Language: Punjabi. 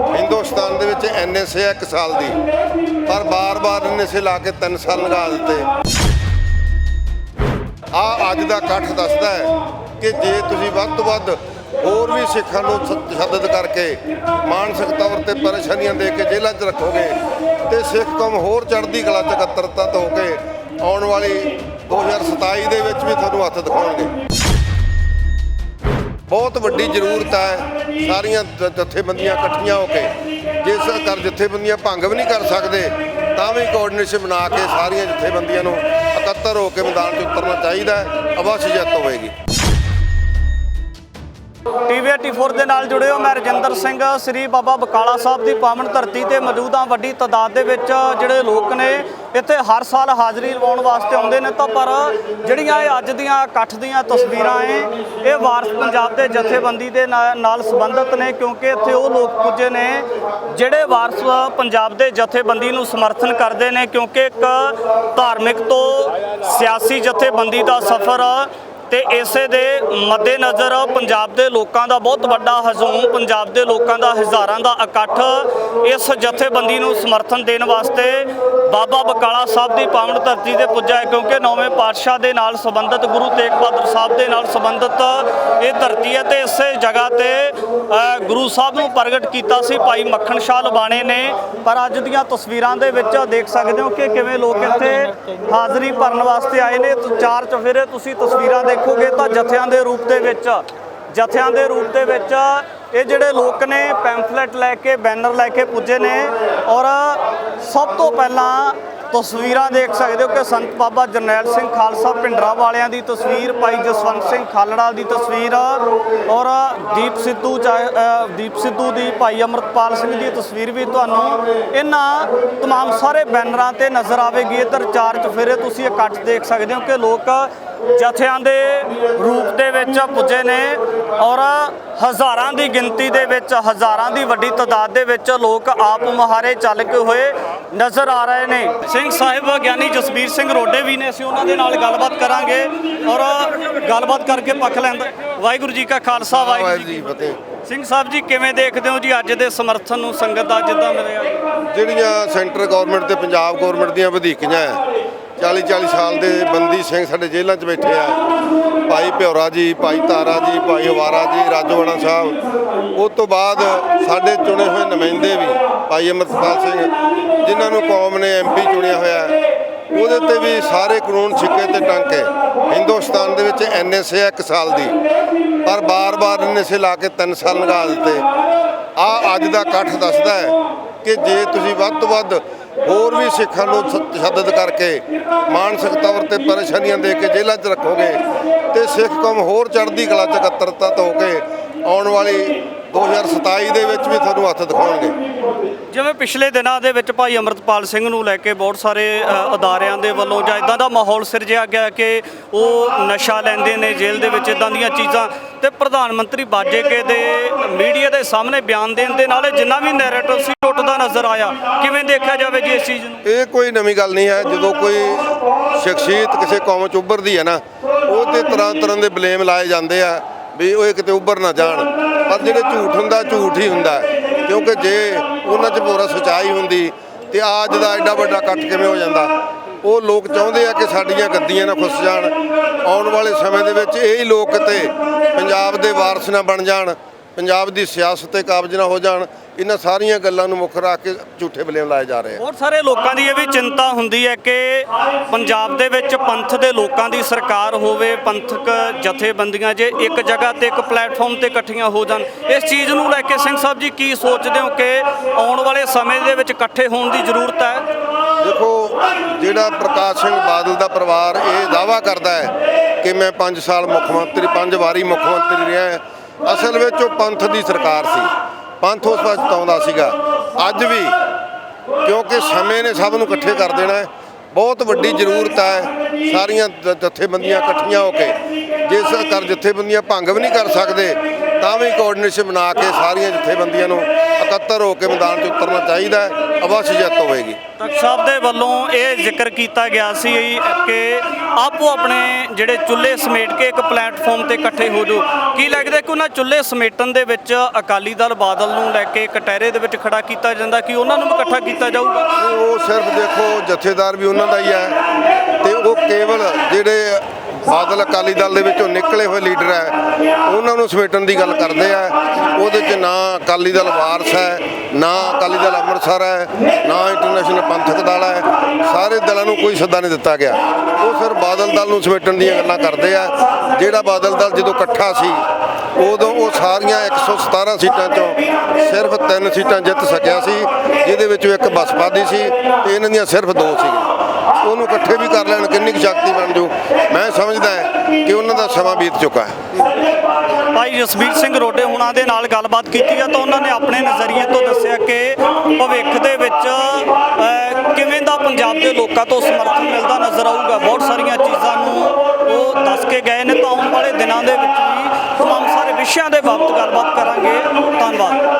ਹਿੰਦੁਸਤਾਨ ਦੇ ਵਿੱਚ ਐਨਐਸਏ ਹੈ 1 ਸਾਲ ਦੀ। ਪਰ ਬਾਰ-ਬਾਰ ਐਨਐਸਏ ਲਾ ਕੇ 3 ਸਾਲ ਲਗਾ ਦਿੱਤੇ। ਆ ਅੱਜ ਦਾ ਇਕੱਠ ਦੱਸਦਾ ਹੈ ਕਿ ਜੇ ਤੁਸੀਂ ਵੱਧ ਤੋਂ ਵੱਧ ਹੋਰ ਵੀ ਸਿੱਖਾਂ ਨੂੰ ਸ- ਤਸ਼ੱਦਦ ਕਰਕੇ ਮਾਨਸਿਕ ਤੌਰ ਤੇ ਪਰੇਸ਼ਾਨੀਆਂ ਦੇ ਕੇ ਜੇਲ੍ਹਾਂ 'ਚ ਰੱਖੋਗੇ ਤੇ ਸਿੱਖ ਕੌਮ ਹੋਰ ਚੜ੍ਹਦੀ ਕਲਾ 'ਚ ਇਕੱਤਰਤਾ ਤੋਂ ਹੋ ਕੇ ਆਉਣ ਵਾਲੀ 2027 ਦੇ ਵਿੱਚ ਵੀ ਤੁਹਾਨੂੰ ਹੱਥ ਦਿਖਾਉਣਗੇ। ਬਹੁਤ ਵੱਡੀ ਜ਼ਰੂਰਤ ਹੈ ਸਾਰੀਆਂ ਜਥੇਬੰਦੀਆਂ ਇਕੱਠੀਆਂ ਹੋ ਕੇ। ਜੇ ਸਰਕਾਰ ਜਥੇਬੰਦੀਆਂ ਭੰਗ ਵੀ ਨਹੀਂ ਕਰ ਸਕਦੇ, ਤਾਂ ਵੀ ਕੋਆਰਡੀਨੇਸ਼ਨ ਬਣਾ ਕੇ ਸਾਰੀਆਂ ਜਥੇਬੰਦੀਆਂ ਨੂੰ ਇਕੱਤਰ ਹੋ ਕੇ ਮੈਦਾਨ 'ਚ ਉਤਰਨਾ ਚਾਹੀਦਾ ਹੈ। ਅਵਸ਼ ਜਿੱਤ ਹੋਵੇਗੀ। ਟੀਵੀ 84 ਦੇ ਨਾਲ ਜੁੜੇ ਹੋ। ਮੈਂ ਰਜਿੰਦਰ ਸਿੰਘ, ਸ੍ਰੀ ਬਾਬਾ ਬਕਾਲਾ ਸਾਹਿਬ ਦੀ ਪਾਵਨ ਧਰਤੀ ਤੇ ਮੌਜੂਦ ਹਾਂ। ਵੱਡੀ ਤਾਦਾਦ ਦੇ ਵਿੱਚ ਜਿਹੜੇ ਲੋਕ ਨੇ, ਇੱਥੇ ਹਰ ਸਾਲ ਹਾਜ਼ਰੀ ਲਵਾਉਣ ਵਾਸਤੇ ਆਉਂਦੇ ਨੇ ਤਾਂ ਪਰ ਜਿਹੜੀਆਂ ਇਹ ਅੱਜ ਦੀਆਂ ਇਕੱਠ ਦੀਆਂ ਤਸਵੀਰਾਂ ਏ ਇਹ ਵਾਰਸ ਪੰਜਾਬ ਦੇ ਜਥੇਬੰਦੀ ਦੇ ਨਾ- ਨਾਲ ਸੰਬੰਧਿਤ ਨੇ ਕਿਉਂਕਿ ਇੱਥੇ ਉਹ ਲੋਕ ਪੁੱਜੇ ਨੇ ਜਿਹੜੇ ਵਾਰਸ ਪੰਜਾਬ ਦੇ ਜਥੇਬੰਦੀ ਨੂੰ ਸਮਰਥਨ ਕਰਦੇ ਨੇ ਕਿਉਂਕਿ ਇੱਕ ਧਾਰਮਿਕ ਤੋਂ ਸਿਆਸੀ ਜਥੇਬੰਦੀ ਦਾ ਸਫ਼ਰ ਤੇ ਇਸੇ ਦੇ ਮੱਦੇਨਜ਼ਰ ਪੰਜਾਬ ਦੇ ਲੋਕਾਂ ਦਾ ਬਹੁਤ ਵੱਡਾ ਹਜੂਮ, ਪੰਜਾਬ ਦੇ ਲੋਕਾਂ ਦਾ, ਹਜ਼ਾਰਾਂ ਦਾ ਇਕੱਠ ਇਸ ਜਥੇਬੰਦੀ ਨੂੰ ਸਮਰਥਨ ਦੇਣ ਵਾਸਤੇ ਬਾਬਾ ਬਕਾਲਾ ਸਾਹਿਬ ਦੀ ਪਾਵਨ ਧਰਤੀ ਤੇ ਪੁੱਜਾ ਹੈ, ਕਿਉਂਕਿ ਨੌਵੇਂ ਪਾਤਸ਼ਾਹ ਦੇ ਨਾਲ ਸੰਬੰਧਿਤ, ਗੁਰੂ ਤੇਗ ਬਹਾਦਰ ਸਾਹਿਬ ਦੇ ਨਾਲ ਸੰਬੰਧਿਤ ਇਹ ਧਰਤੀ ਹੈ ਤੇ ਇਸੇ ਜਗ੍ਹਾ ਤੇ ਗੁਰੂ ਸਾਹਿਬ ਨੂੰ ਪ੍ਰਗਟ ਕੀਤਾ ਸੀ ਭਾਈ ਮੱਖਣ ਸ਼ਾਹ ਲਬਾਣੇ ਨੇ। ਪਰ ਅੱਜ ਦੀਆਂ ਤਸਵੀਰਾਂ ਦੇ ਵਿੱਚ ਦੇਖ ਸਕਦੇ ਹੋ ਕਿ ਕਿਵੇਂ ਲੋਕ ਇੱਥੇ ਹਾਜ਼ਰੀ ਭਰਨ ਵਾਸਤੇ ਆਏ ਨੇ। ਚਾਰ ਚਫੇਰੇ ਤੁਸੀਂ ਤਸਵੀਰਾਂ ਦੇ ਦੇਖੋਗੇ ਤਾਂ ਜਥਿਆਂ ਦੇ ਰੂਪ ਦੇ ਵਿੱਚ ਜਥਿਆਂ ਦੇ ਰੂਪ ਦੇ ਵਿੱਚ ਇਹ ਜਿਹੜੇ ਲੋਕ ਨੇ ਪੈਂਫਲੇਟ ਲੈ ਕੇ ਬੈਨਰ ਲੈ ਕੇ ਪੁੱਜੇ ਨੇ ਔਰ ਸਭ ਤੋਂ ਪਹਿਲਾਂ ਤਸਵੀਰਾਂ ਦੇਖ ਸਕਦੇ ਹੋ ਕਿ ਸੰਤ ਬਾਬਾ ਜਰਨੈਲ ਸਿੰਘ ਖਾਲਸਾ ਪਿੰਡਰਾ ਵਾਲਿਆਂ ਦੀ ਤਸਵੀਰ ਭਾਈ ਜਸਵੰਤ ਸਿੰਘ ਖਾਲੜਾ ਦੀ ਤਸਵੀਰ ਔਰ ਦੀਪ ਸਿੱਧੂ ਚਾਹੇ- ਅ, ਦੀਪ ਸਿੱਧੂ ਦੀ ਭਾਈ ਅਮਰਤਪਾਲ ਸਿੰਘ ਦੀ ਤਸਵੀਰ ਵੀ ਤੁਹਾਨੂੰ ਇਹਨਾਂ तमाम ਸਾਰੇ ਬੈਨਰਾਂ ਤੇ ਨਜ਼ਰ ਆਵੇਗੀ ਇੱਧਰ ਚਾਰ ਚਫੇਰੇ ਤੁਸੀਂ ਇਕੱਠ ਦੇਖ ਸਕਦੇ ਹੋ ਕਿ ਲੋਕ ਜਥਿਆਂ ਦੇ ਰੂਪ ਦੇ ਵਿੱਚ ਪੁੱਜੇ ਨੇ ਔਰ ਹਜ਼ਾਰਾਂ ਦੀ ਗਿਣਤੀ ਦੇ ਵਿੱਚ ਹਜ਼ਾਰਾਂ ਦੀ ਵੱਡੀ ਤਾਦਾਦ ਦੇ ਵਿੱਚ ਲੋਕ ਆਪ ਮੁਹਾਰੇ ਚੱਲ ਕੇ ਹੋਏ ਨਜ਼ਰ ਆ ਰਹੇ ਨੇ। ਸਿੰਘ ਸਾਹਿਬ ਗਿਆਨੀ ਜਸਬੀਰ ਸਿੰਘ ਰੋਡੇ ਵੀ ਨੇ ਅਸੀਂ ਉਹਨਾਂ ਦੇ ਨਾਲ ਗੱਲਬਾਤ ਕਰਾਂਗੇ ਔਰ ਗੱਲਬਾਤ ਕਰਕੇ ਪੱਖ ਲੈਂਦਾ ਵਾਹਿਗੁਰੂ ਜੀ ਕਾ ਖਾਲਸਾ ਵਾਹਿਗੁਰੂ ਵਾਹਿਗੁਰੂ ਜੀ ਜੀ ਕੀ ਫਤਿਹ। ਸਿੰਘ ਸਾਹਿਬ ਜੀ ਕਿਵੇਂ ਦੇਖਦੇ ਹੋ ਜੀ ਅੱਜ ਦੇ ਸਮਰਥਨ ਨੂੰ ਸੰਗਤ ਦਾ ਜਿੱਦਾਂ ਮਿਲਿਆ? ਜਿਹੜੀਆਂ ਸੈਂਟਰ ਗਵਰਨਮੈਂਟ ਤੇ ਪੰਜਾਬ ਗਵਰਨਮੈਂਟ ਦੀਆਂ ਵਧੀਕੀਆਂ ਹੈ 40 40 ਸਾਲ ਦੇ ਬੰਦੀ ਸਿੰਘ ਸਾਡੇ ਜੇਲ੍ਹਾਂ 'ਚ ਬੈਠੇ ਆ। ਭਾਈ ਭਿਉਰਾ ਜੀ, ਭਾਈ ਤਾਰਾ ਜੀ, ਭਾਈ ਹਵਾਰਾ ਜੀ, ਰਾਜੋਵਾੜਾ ਸਾਹਿਬ। ਉਸ ਤੋਂ ਬਾਅਦ ਸਾਡੇ ਚੁਣੇ ਹੋਏ ਨੁਮਾਇੰਦੇ ਵੀ, ਭਾਈ ਅਮਰਪਾਲ ਸਿੰਘ, ਜਿਨ੍ਹਾਂ ਨੂੰ ਕੌਮ ਨੇ ਐਮਪੀ ਚੁਣਿਆ ਹੋਇਆ ਉਹਦੇ ਤੇ ਵੀ ਸਾਰੇ ਕਾਨੂੰਨ ਛਿੱਕੇ ਤੇ ਟੰਕੇ ਹਿੰਦੁਸਤਾਨ ਦੇ ਵਿੱਚ ਐਨਐਸਏ ਹੈ 1 ਸਾਲ ਦੀ। ਪਰ ਬਾਰ-ਬਾਰ ਐਨਐਸਏ ਲਾ ਕੇ 3 ਸਾਲ ਲਗਾ ਦਿੱਤੇ। ਆ ਅੱਜ ਦਾ ਇਕੱਠ ਦੱਸਦਾ ਹੈ ਕਿ ਜੇ ਤੁਸੀਂ ਵੱਧ ਤੋਂ ਵੱਧ ਹੋਰ ਵੀ ਸਿੱਖਾਂ ਨੂੰ ਸ- ਤਸ਼ੱਦਦ ਕਰਕੇ ਮਾਨਸਿਕ ਤੌਰ ਤੇ ਪਰੇਸ਼ਾਨੀਆਂ ਦੇ ਕੇ ਜੇਲ੍ਹਾਂ 'ਚ ਰੱਖੋਗੇ ਤੇ ਸਿੱਖ ਕੌਮ ਹੋਰ ਚੜ੍ਹਦੀ ਕਲਾ 'ਚ ਇਕੱਤਰਤਾ ਤੋਂ ਹੋ ਕੇ ਆਉਣ ਵਾਲੀ 2027 ਦੇ ਵਿੱਚ ਵੀ ਤੁਹਾਨੂੰ ਹੱਥ ਦਿਖਾਉਣਗੇ। ਜਿਵੇਂ ਪਿਛਲੇ ਦਿਨਾਂ ਦੇ ਵਿੱਚ ਭਾਈ ਅਮਰਤਪਾਲ ਸਿੰਘ ਨੂੰ ਲੈ ਕੇ ਬਹੁਤ ਸਾਰੇ ਅਦਾਰਿਆਂ ਦੇ ਵੱਲੋਂ ਜਾਂ ਇਦਾਂ ਦਾ ਮਾਹੌਲ ਸਿਰਜਿਆ ਗਿਆ ਕਿ ਉਹ ਨਸ਼ਾ ਲੈਂਦੇ ਨੇ ਜੇਲ੍ਹ ਦੇ ਵਿੱਚ ਇਦਾਂ ਦੀਆਂ ਚੀਜ਼ਾਂ। ਤੇ ਪ੍ਰਧਾਨ ਮੰਤਰੀ ਬਾਜੇਕੇ ਦੇ ਮੀਡੀਆ ਦੇ ਸਾਹਮਣੇ ਬਿਆਨ ਦੇਣ ਦੇ ਨਾਲ ਜਿੰਨਾ ਵੀ ਨੈਰੇਟਿਵ ਸੀ ਟੁੱਟਦਾ ਨਜ਼ਰ ਆਇਆ। ਕਿਵੇਂ ਦੇਖਿਆ ਜਾਵੇ ਜੀ ਇਸ ਚੀਜ਼ ਨੂੰ? ਇਹ ਕੋਈ ਨਵੀਂ ਗੱਲ ਨਹੀਂ ਹੈ। ਜਦੋਂ ਕੋਈ ਸ਼ਖਸੀਅਤ ਕਿਸੇ ਕੌਮ 'ਚ ਉੱਭਰਦੀ ਹੈ ਨਾ ਉਹ ਤੇ ਤਰ੍ਹਾਂ ਤਰ੍ਹਾਂ ਦੇ ਬਲੇਮ ਲਾਏ ਜਾਂਦੇ ਆ ਵੀ ਉਹ ਕਿਤੇ ਉੱਭਰ ਨਾ ਜਾਣ। ਪਰ ਜਿਹੜੇ ਝੂਠ ਹੁੰਦਾ, ਝੂਠ ਹੀ ਹੁੰਦਾ ਕਿਉਂਕਿ ਜੇ ਉਹਨਾਂ 'ਚ ਪੂਰਾ ਸਚਾਈ ਹੁੰਦੀ ਤੇ ਅੱਜ ਦਾ ਐਡਾ ਵੱਡਾ ਇਕੱਠ ਕਿਵੇਂ ਹੋ ਜਾਂਦਾ? ਉਹ ਲੋਕ ਚਾਹੁੰਦੇ ਆ ਕਿ ਸਾਡੀਆਂ ਗੱਦੀਆਂ ਨਾ ਖੁੱਸ ਜਾਣ। ਆਉਣ ਵਾਲੇ ਸਮੇਂ ਦੇ ਵਿੱਚ ਇਹ ਹੀ ਲੋਕ ਕਿਤੇ ਪੰਜਾਬ ਦੇ ਵਾਰਸ ਨਾ ਬਣ ਜਾਣ। ਪੰਜਾਬ ਦੀ ਸਿਆਸਤ ਤੇ ਕਾਬਜ ਨਾ ਹੋ ਜਾਣ ਇਹਨਾਂ ਸਾਰੀਆਂ ਗੱਲਾਂ ਨੂੰ ਮੁੱਖ ਰੱਖ ਕੇ ਝੂਠੇ ਬਲੇਮ ਲਾਏ ਜਾ ਰਹੇ ਆ ਬਹੁਤ ਸਾਰੇ ਲੋਕਾਂ ਦੀ ਇਹ ਵੀ ਚਿੰਤਾ ਹੁੰਦੀ ਹੈ ਕਿ ਪੰਜਾਬ ਦੇ ਵਿੱਚ ਪੰਥ ਦੇ ਲੋਕਾਂ ਦੀ ਸਰਕਾਰ ਹੋਵੇ ਪੰਥਕ ਜਥੇਬੰਦੀਆਂ ਜੇ ਇੱਕ ਜਗ੍ਹਾ ਤੇ ਇੱਕ ਪਲੇਟਫਾਰਮ ਤੇ ਇਕੱਠੀਆਂ ਹੋ ਜਾਣ ਇਸ ਚੀਜ਼ ਨੂੰ ਲੈ ਕੇ ਸਿੰਘ ਸਾਹਿਬ ਜੀ ਕੀ ਸੋਚਦੇ ਹੋ ਕਿ ਆਉਣ ਵਾਲੇ ਸਮੇਂ ਦੇ ਵਿੱਚ ਇਕੱਠੇ ਹੋਣ ਦੀ ਜ਼ਰੂਰਤ ਹੈ ਦੇਖੋ ਜਿਹੜਾ ਪ੍ਰਕਾਸ਼ ਸਿੰਘ ਬਾਦਲ ਦਾ ਪਰਿਵਾਰ ਇਹ ਦਾਵਾ ਕਰਦਾ ਹੈ ਕਿ ਮੈਂ 5 ਸਾਲ ਮੁੱਖ ਮੰਤਰੀ ਪੰਜ ਵਾਰੀ ਮੁੱਖ ਮੰਤਰੀ ਰਿਹਾ ਹਾਂ। ਅਸਲ ਵਿੱਚ ਉਹ ਪੰਥ ਦੀ ਸਰਕਾਰ ਸੀ। ਪੰਥ ਉਸ ਪਾਸੇ ਜਿਤਾਉਂਦਾ ਸੀਗਾ। ਅੱਜ ਵੀ, ਕਿਉਂਕਿ ਸਮੇਂ ਨੇ ਸਭ ਨੂੰ ਇਕੱਠੇ ਕਰ ਦੇਣਾ ਹੈ। ਬਹੁਤ ਵੱਡੀ ਜ਼ਰੂਰਤ ਹੈ ਸਾਰੀਆਂ ਜ- ਜਥੇਬੰਦੀਆਂ ਇਕੱਠੀਆਂ ਹੋ ਕੇ। ਜੇ ਸਰਕਾਰ ਜਥੇਬੰਦੀਆਂ ਭੰਗ ਵੀ ਨਹੀਂ ਕਰ ਸਕਦੇ, ਤਾਂ ਤਾਂ ਵੀ ਕੋਆਰਡੀਨੇਸ਼ਨ ਬਣਾ ਕੇ ਸਾਰੀਆਂ ਜਥੇਬੰਦੀਆਂ ਨੂੰ ਇਕੱਤਰ ਹੋ ਕੇ ਮੈਦਾਨ 'ਚ ਉਤਰਨਾ ਚਾਹੀਦਾ ਹੈ। ਅਵਸ਼ ਜਿੱਤ ਹੋਵੇਗੀ। ਤਖਤ ਸਾਹਿਬ ਦੇ ਵੱਲੋਂ ਇਹ ਜ਼ਿਕਰ ਕੀਤਾ ਗਿਆ ਸੀ ਕਿ ਆਪੋ ਆਪਣੇ ਜਿਹੜੇ ਚੁੱਲ੍ਹੇ ਸਮੇਟ ਕੇ ਇੱਕ ਪਲੇਟਫਾਰਮ ਤੇ ਇਕੱਠੇ ਹੋ ਜਾਓ। ਕੀ ਲੱਗਦਾ ਕਿ ਉਹਨਾਂ ਚੁੱਲ੍ਹੇ ਸਮੇਟਣ ਦੇ ਵਿੱਚ ਅਕਾਲੀ ਦਲ ਬਾਦਲ ਨੂੰ ਲੈ ਕੇ ਕਟਹਿਰੇ ਦੇ ਵਿੱਚ ਖੜਾ ਕੀਤਾ ਜਾਂਦਾ ਕਿ ਉਹਨਾਂ ਨੂੰ ਵੀ ਇਕੱਠਾ ਕੀਤਾ ਜਾਊਗਾ? ਉਹ ਸਿਰਫ ਦੇਖੋ ਜਥੇਦਾਰ ਵੀ ਉਹਨਾਂ ਦਾ ਹੀ ਹੈ ਤੇ ਉਹ ਕੇਵਲ ਜਿਹੜੇ ਬਾਦਲ ਅਕਾਲੀ ਦਲ ਦੇ ਵਿੱਚੋਂ ਨਿਕਲੇ ਹੋਏ ਲੀਡਰ ਹੈ, ਉਹਨਾਂ ਨੂੰ ਸਮੇਟਣ ਦੀ ਗੱਲ ਕਰਦੇ ਆ। ਉਹਦੇ 'ਚ ਨਾ ਅਕਾਲੀ ਦਲ ਵਾਰਸ ਹੈ, ਨਾ ਅਕਾਲੀ ਦਲ ਅੰਮ੍ਰਿਤਸਰ ਹੈ, ਨਾ ਇੰਟਰਨੈਸ਼ਨਲ ਪੰਥਕ ਦਲ ਹੈ। ਸਾਰੇ ਦਲਾਂ ਨੂੰ ਕੋਈ ਸੱਦਾ ਨਹੀਂ ਦਿੱਤਾ ਗਿਆ। ਉਹ ਸਿਰ ਬਾਦਲ ਦਲ ਨੂੰ ਸਮੇਟਣ ਦੀਆਂ ਗੱਲਾਂ ਕਰਦੇ ਆ। ਜਿਹੜਾ ਬਾਦਲ ਦਲ ਜਦੋਂ ਇਕੱਠਾ ਸੀ, ਉਦੋਂ ਉਹ ਸਾਰੀਆਂ 117 ਸੀਟਾਂ ਚੋਂ ਸਿਰਫ 3 ਸੀਟਾਂ ਜਿੱਤ ਸਕਿਆ ਸੀ, ਜਿਹਦੇ ਵਿੱਚੋਂ ਇੱਕ ਬਸਪਾ ਦੀ ਸੀ ਤੇ ਇਹਨਾਂ ਦੀਆਂ ਸਿਰਫ ਦੋ ਸੀਗੀਆਂ। ਉਹਨੂੰ ਇਕੱਠੇ ਵੀ ਕਰ ਲੈਣ ਕਿੰਨੀ ਸ਼ਕਤੀ ਬਣ ਜੂ ਮੈਂ ਸਮਝਦਾ ਕਿ ਉਹਨਾਂ ਦਾ ਸਮਾਂ ਬੀਤ ਚੁੱਕਾ ਹੈ। ਭਾਈ ਜਸਵੀਰ ਸਿੰਘ ਰੋਡੇ ਹੁਣਾਂ ਦੇ ਨਾਲ ਗੱਲਬਾਤ ਕੀਤੀ ਆ ਤਾਂ ਉਹਨਾਂ ਨੇ ਆਪਣੇ ਨਜ਼ਰੀਏ ਤੋਂ ਦੱਸਿਆ ਕਿ ਭਵਿੱਖ ਦੇ ਵਿੱਚ ਕਿਵੇਂ ਦਾ ਪੰਜਾਬ ਦੇ ਲੋਕਾਂ ਤੋਂ ਸਮਰਥਨ ਮਿਲਦਾ ਨਜ਼ਰ ਆਊਗਾ? ਬਹੁਤ ਸਾਰੀਆਂ ਚੀਜ਼ਾਂ ਨੂੰ ਉਹ ਦੱਸ ਕੇ ਗਏ ਨੇ ਤਾਂ ਆਉਣ ਵਾਲੇ ਦਿਨਾਂ ਦੇ ਵਿੱਚ ਵੀ ਤਮਾਮ ਸਾਰੇ ਵਿਸ਼ਿਆਂ ਦੇ ਬਾਬਤ ਗੱਲਬਾਤ ਕਰਾਂਗੇ। ਧੰਨਵਾਦ।